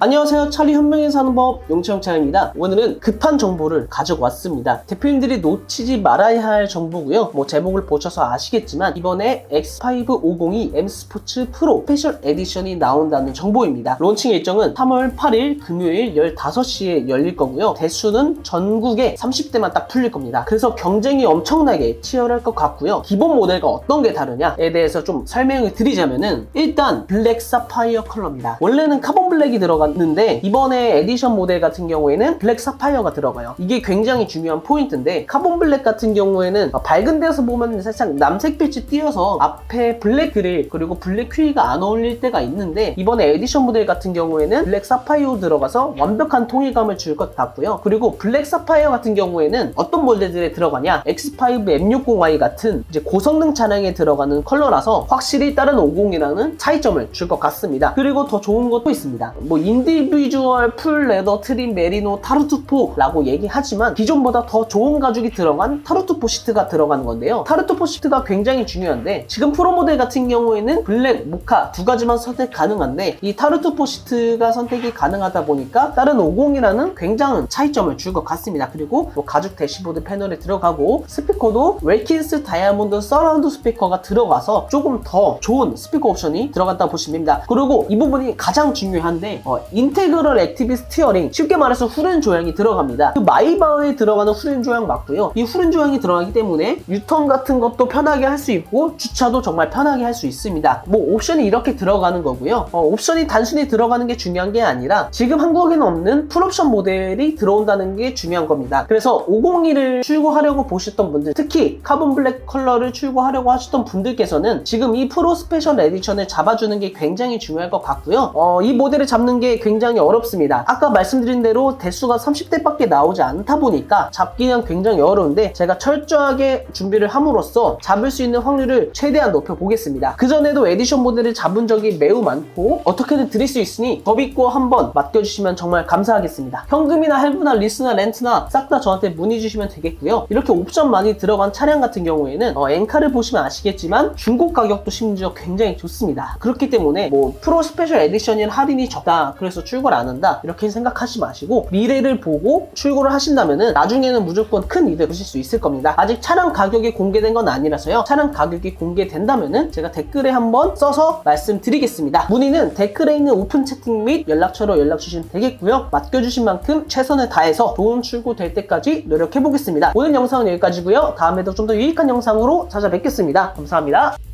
안녕하세요. 찰리 현명히 사는 법 용채영차입니다. 오늘은 급한 정보를 가지고 왔습니다. 대표님들이 놓치지 말아야 할 정보고요. 뭐 제목을 보셔서 아시겠지만 이번에 X550이 M 스포츠 프로 스페셜 에디션이 나온다는 정보입니다. 론칭 일정은 3월 8일 금요일 15시에 열릴 거고요. 대수는 전국에 30대만 딱 풀릴 겁니다. 그래서 경쟁이 엄청나게 치열할 것 같고요. 기본 모델과 어떤 게 다르냐에 대해서 좀 설명을 드리자면은 일단 블랙 사파이어 컬러입니다. 원래는 카본 블랙이 들어 갔는데 이번에 에디션 모델 같은 경우에는 블랙 사파이어가 들어가요. 이게 굉장히 중요한 포인트인데 카본 블랙 같은 경우에는 밝은 데서 보면 살짝 남색 빛이 띄어서 앞에 블랙 그릴 그리고 블랙 퀴가 안 어울릴 때가 있는데 이번에 에디션 모델 같은 경우에는 블랙 사파이어 들어가서 완벽한 통일감을 줄 것 같고요. 그리고 블랙 사파이어 같은 경우에는 어떤 모델들에 들어가냐 X5 M60i 같은 이제 고성능 차량에 들어가는 컬러라서 확실히 다른 50이랑은 차이점을 줄 것 같습니다. 그리고 더 좋은 것도 있습니다. 뭐 인 디비주얼 풀 레더 트림 메리노 타르투포라고 얘기하지만 기존보다 더 좋은 가죽이 들어간 타르투포 시트가 들어가는 건데요. 타르투포 시트가 굉장히 중요한데 지금 프로 모델 같은 경우에는 블랙, 모카 두 가지만 선택 가능한데 이 타르투포 시트가 선택이 가능하다 보니까 다른 50이라는 굉장한 차이점을 줄 것 같습니다. 그리고 뭐 가죽 대시보드 패널에 들어가고 스피커도 웰킨스 다이아몬드 서라운드 스피커가 들어가서 조금 더 좋은 스피커 옵션이 들어갔다 보시면 됩니다. 그리고 이 부분이 가장 중요한데 어, 인테그럴 액티브 스티어링 쉽게 말해서 후륜 조향이 들어갑니다. 그 마이바흐에 들어가는 후륜 조향 맞고요. 이 후륜 조향이 들어가기 때문에 유턴 같은 것도 편하게 할 수 있고 주차도 정말 편하게 할 수 있습니다. 뭐 옵션이 이렇게 들어가는 거고요. 어, 옵션이 단순히 들어가는 게 중요한 게 아니라 지금 한국에는 없는 풀옵션 모델이 들어온다는 게 중요한 겁니다. 그래서 501을 출고하려고 보셨던 분들 특히 카본 블랙 컬러를 출고하려고 하셨던 분들께서는 지금 이 프로 스페셜 에디션을 잡아주는 게 굉장히 중요할 것 같고요. 어, 이 모델을 잡는 게 굉장히 어렵습니다. 아까 말씀드린 대로 대수가 30대밖에 나오지 않다 보니까 잡기는 굉장히 어려운데 제가 철저하게 준비를 함으로써 잡을 수 있는 확률을 최대한 높여 보겠습니다. 그전에도 에디션 모델을 잡은 적이 매우 많고 어떻게든 드릴 수 있으니 더 믿고 한번 맡겨주시면 정말 감사하겠습니다. 현금이나 할부나 리스나 렌트나 싹 다 저한테 문의 주시면 되겠고요. 이렇게 옵션 많이 들어간 차량 같은 경우에는 어, 엔카를 보시면 아시겠지만 중고 가격도 심지어 굉장히 좋습니다. 그렇기 때문에 뭐 프로 스페셜 에디션인 할인이 적다 그 래서 출고를 안 한다 이렇게 생각하지 마시고 미래를 보고 출고를 하신다면은 나중에는 무조건 큰 이득 보실 수 있을 겁니다. 아직 차량 가격이 공개된 건 아니라서요. 차량 가격이 공개된다면은 제가 댓글에 한번 써서 말씀드리겠습니다. 문의는 댓글에 있는 오픈 채팅 및 연락처로 연락 주시면 되겠고요. 맡겨주신 만큼 최선을 다해서 좋은 출고 될 때까지 노력해 보겠습니다. 오늘 영상은 여기까지고요. 다음에도 좀 더 유익한 영상으로 찾아뵙겠습니다. 감사합니다.